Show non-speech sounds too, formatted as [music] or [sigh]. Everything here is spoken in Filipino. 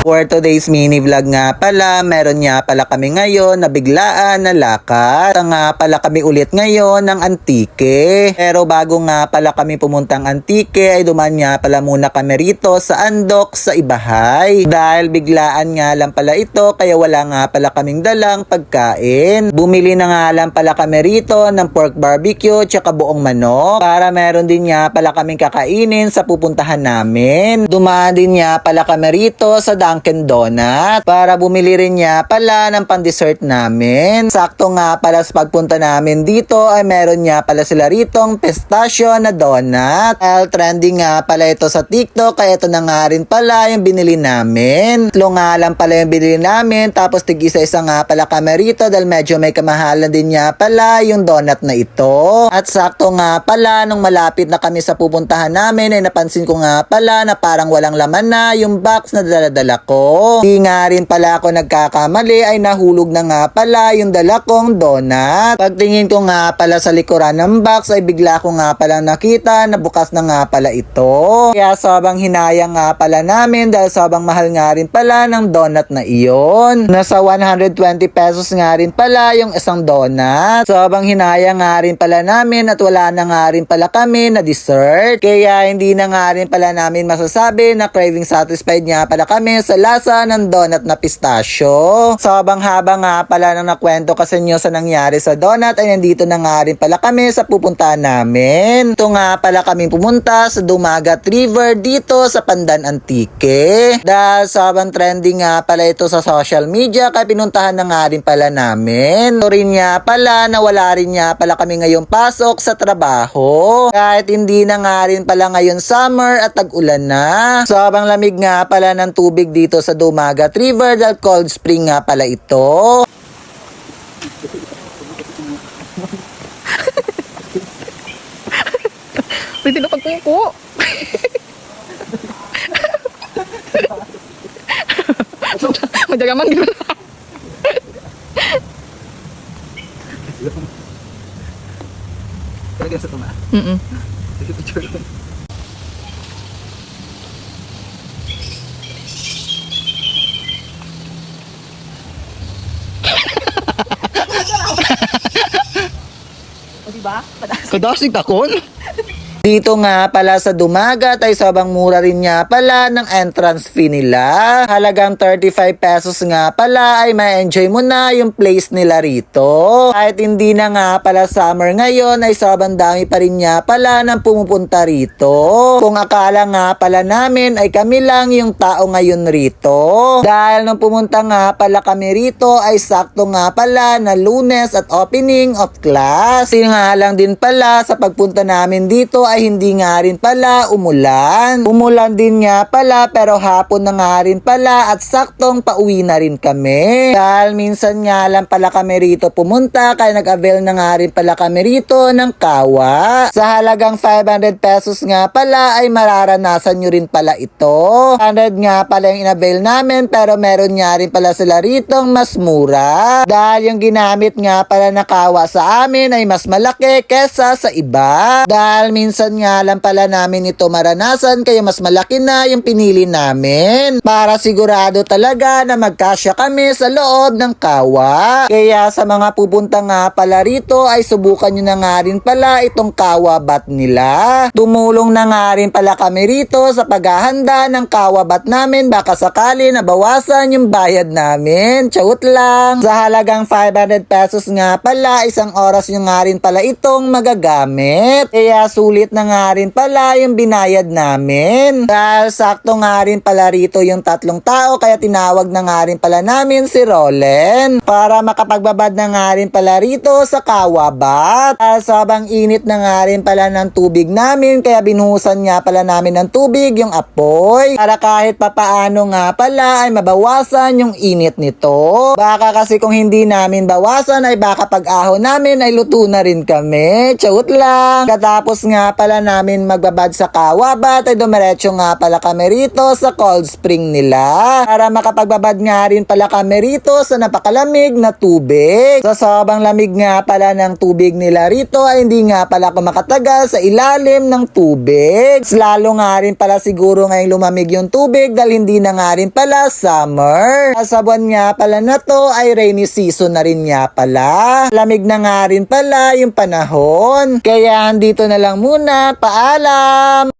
For today's mini vlog nga pala, meron nga pala kami ngayon na biglaan na lakad. Nga pala kami ulit ngayon ng Antique. Pero bago nga pala kami pumuntang Antique, ay duman nga pala muna kami rito sa Andok sa Ibahay. Dahil biglaan nga lang pala ito, kaya wala nga pala kaming dalang pagkain. Bumili na nga lang pala kami rito ng pork barbecue tsaka buong manok para meron din nga pala kaming kakainin sa pupuntahan namin. Dumaan din nga pala kami rito sa Dunkin Donut para bumili rin nga pala ng pan-dessert namin. Sakto nga pala sa pagpunta namin dito ay meron nga pala sila ritong pistachio na donut. Dahil trending nga pala ito sa TikTok kaya ito na nga rin pala yung binili namin. Tatlo nga lang pala yung binili namin tapos tig isa-isa nga pala kami rito dahil medyo may kamahalan din nga pala yung donut na ito. At sakto nga pala nung malapit na kami sa pupuntahan namin ay napansin ko nga pala na parang walang laman na yung box na daladala ko. Di nga rin pala ako nagkakamali ay nahulog na nga pala yung dala kong donut. Pagtingin ko nga pala sa likuran ng box ay bigla ko nga pala nakita na bukas na nga pala ito. Kaya sobrang hinayang nga pala namin dahil sobrang mahal nga rin pala ng donut na iyon. Nasa 120 pesos nga rin pala yung isang donut. Sobrang hinayang nga rin pala namin at wala na nga rin pala kami na dessert. Kaya hindi na nga rin pala namin masasabi na craving satisfied nga pala kami sa lasa ng donut na pistachio. Sobrang haba nga pala nang nakwento kasi nyo sa nangyari sa donut ay nandito na nga rin pala kami sa pupuntahan namin. Ito nga pala kami pumunta sa Dumagat River dito sa Pandan Antique. Dahil sobrang trending nga pala ito sa social media kaya pinuntahan na nga rin pala namin. Ito rin nga pala na wala rin nga pala kami ngayong pasok sa trabaho. Kahit hindi na nga rin pala ngayon summer at tag-ulan na. Sobrang lamig nga pala ng tubig dito sa Dumagat River dahil cold spring nga pala ito. [laughs] Pwede [laughs] na pagkungko. Madagaman gano'n. Talaga sa tuma. Mm-mm. Picture ko. Kadasig takon? Dito nga pala sa Dumagat ay sobrang mura rin nga pala ng entrance fee nila. Halagang 35 pesos nga pala ay ma-enjoy mo na yung place nila rito. Kahit hindi na nga pala summer ngayon ay sobrang dami pa rin nga pala ng pumupunta rito. Kung akala nga pala namin ay kami lang yung tao ngayon rito. Dahil nung pumunta nga pala kami rito ay sakto nga pala na lunes at opening of class. Yun nga lang din pala sa pagpunta namin dito ay hindi nga rin pala umulan. Umulan din nga pala pero hapon na nga rin pala at saktong pauwi na rin kami. Dahil minsan nga lang pala kami rito pumunta kaya nag-avail na nga rin pala kami rito ng kawa. Sa halagang 500 pesos nga pala ay mararanasan nyo rin pala ito. 100 nga pala yung in-avail namin pero meron nga rin pala sila ritong mas mura. Dahil yung ginamit nga pala na kawa sa amin ay mas malaki kesa sa iba. Dahil minsan nga lang pala namin ito maranasan kaya mas malaki na yung pinili namin. Para sigurado talaga na magkasya kami sa loob ng kawa. Kaya sa mga pupunta nga pala rito ay subukan nyo na nga rin pala itong kawa bat nila. Tumulong na nga rin pala kami rito sa paghahanda ng kawa bat namin baka sakali na bawasan yung bayad namin. Chawut lang. Sa halagang 500 pesos nga pala, isang oras nyo nga rin pala itong magagamit. Kaya sulit na nga rin pala yung binayad namin. Dahil sakto nga rin pala rito yung tatlong tao kaya tinawag na nga rin pala namin si Rolen para makapagbabad na nga rin pala rito sa kawabat. Dahil sobrang init na nga rin pala ng tubig namin kaya binuhusan nga pala namin ng tubig yung apoy para kahit papaano nga pala ay mabawasan yung init nito. Baka kasi kung hindi namin bawasan ay baka pag ahon namin ay luto na rin kami. Chawut lang. Katapos nga pala namin magbabad sa Kawabat ay dumiretso nga pala kami rito sa cold spring nila para makapagbabad nga rin pala kami rito sa napakalamig na tubig. Sa sobrang lamig nga pala ng tubig nila rito ay hindi nga pala ako makatagal sa ilalim ng tubig. Lalo nga rin pala siguro ngayong lumamig yung tubig dahil hindi na nga rin pala summer. Sa buwan nga pala na to ay rainy season na rin nga pala. Lamig na nga rin pala yung panahon. Kaya andito na lang muna. Paalam!